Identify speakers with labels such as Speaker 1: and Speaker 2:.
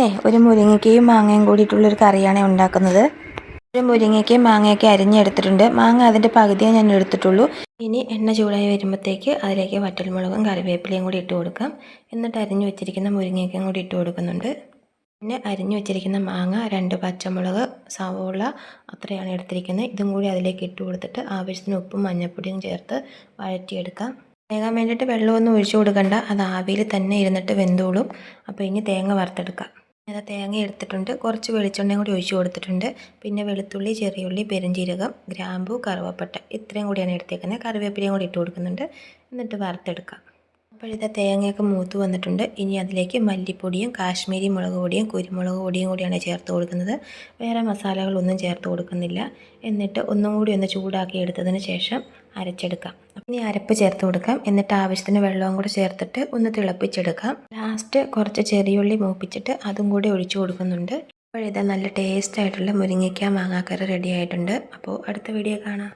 Speaker 1: ഇന്നേ ഒരു മുരിങ്ങയ്ക്കയും മാങ്ങയും കൂടിയിട്ടുള്ളൊരു കറിയാണ് ഉണ്ടാക്കുന്നത്. ഒരു മുരിങ്ങയ്ക്കയും മാങ്ങയൊക്കെ അരിഞ്ഞെടുത്തിട്ടുണ്ട്. മാങ്ങ അതിന്റെ പകുതിയേ ഞാൻ എടുത്തിട്ടുള്ളൂ. ഇനി എണ്ണ ചൂടായി വരുമ്പോഴത്തേക്ക് അതിലേക്ക് വറ്റൽമുളകും കറിവേപ്പിലയും കൂടി ഇട്ട് കൊടുക്കാം. എന്നിട്ട് അരിഞ്ഞു വെച്ചിരിക്കുന്ന മുരിങ്ങയ്ക്കയും കൂടി ഇട്ട് കൊടുക്കുന്നുണ്ട്. പിന്നെ അരിഞ്ഞു വെച്ചിരിക്കുന്ന മാങ്ങ രണ്ട് പച്ചമുളക് സവോള അത്രയാണ് എടുത്തിരിക്കുന്നത്. ഇതും കൂടി അതിലേക്ക് ഇട്ട് കൊടുത്തിട്ട് ആവശ്യത്തിന് ഉപ്പും മഞ്ഞൾപ്പൊടിയും ചേർത്ത് വഴറ്റിയെടുക്കാം. വേകാൻ വേണ്ടിയിട്ട് വെള്ളമൊന്നും ഒഴിച്ചു കൊടുക്കണ്ട. അത് ആവിയിൽ തന്നെ ഇരുന്നിട്ട് വെന്തോളും. അപ്പോൾ ഇനി തേങ്ങ വറുത്തെടുക്കാം. അത് തേങ്ങ എടുത്തിട്ടുണ്ട്. കുറച്ച് വെളിച്ചെണ്ണയും കൂടി ഒഴിച്ചു കൊടുത്തിട്ടുണ്ട്. പിന്നെ വെളുത്തുള്ളി ചെറിയുള്ളി പെരുംജീരകം ഗ്രാമ്പു കറുവപ്പട്ട. ഇത്രയും കൂടിയാണ് എടുത്തേക്കുന്നത്. കറിവേപ്പിലയും കൂടി ഇട്ട് കൊടുക്കുന്നുണ്ട്. എന്നിട്ട് വറുത്തെടുക്കാം. അപ്പോഴത്തെ തേങ്ങയൊക്കെ മൂത്ത് വന്നിട്ടുണ്ട്. ഇനി അതിലേക്ക് മല്ലിപ്പൊടിയും കാശ്മീരി മുളക് പൊടിയും കുരുമുളക് പൊടിയും കൂടിയാണ് ചേർത്ത് കൊടുക്കുന്നത്. വേറെ മസാലകളൊന്നും ചേർത്ത് കൊടുക്കുന്നില്ല. എന്നിട്ട് ഒന്നും കൂടി ഒന്ന് ചൂടാക്കി എടുത്തതിന് ശേഷം അരച്ചെടുക്കാം. ഇനി അരപ്പ് ചേർത്ത് കൊടുക്കാം. എന്നിട്ട് ആവശ്യത്തിന് വെള്ളവും കൂടെ ചേർത്തിട്ട് ഒന്ന് തിളപ്പിച്ചെടുക്കാം. ലാസ്റ്റ് കുറച്ച് ചെറിയുള്ളി മൂപ്പിച്ചിട്ട് അതും കൂടി ഒഴിച്ചു കൊടുക്കുന്നുണ്ട്. അപ്പോഴിതാ നല്ല ടേസ്റ്റ് ആയിട്ടുള്ള മുരിങ്ങയ്ക്ക മാങ്ങാക്കറി റെഡി ആയിട്ടുണ്ട്. അപ്പോൾ അടുത്ത വീഡിയോ കാണാം.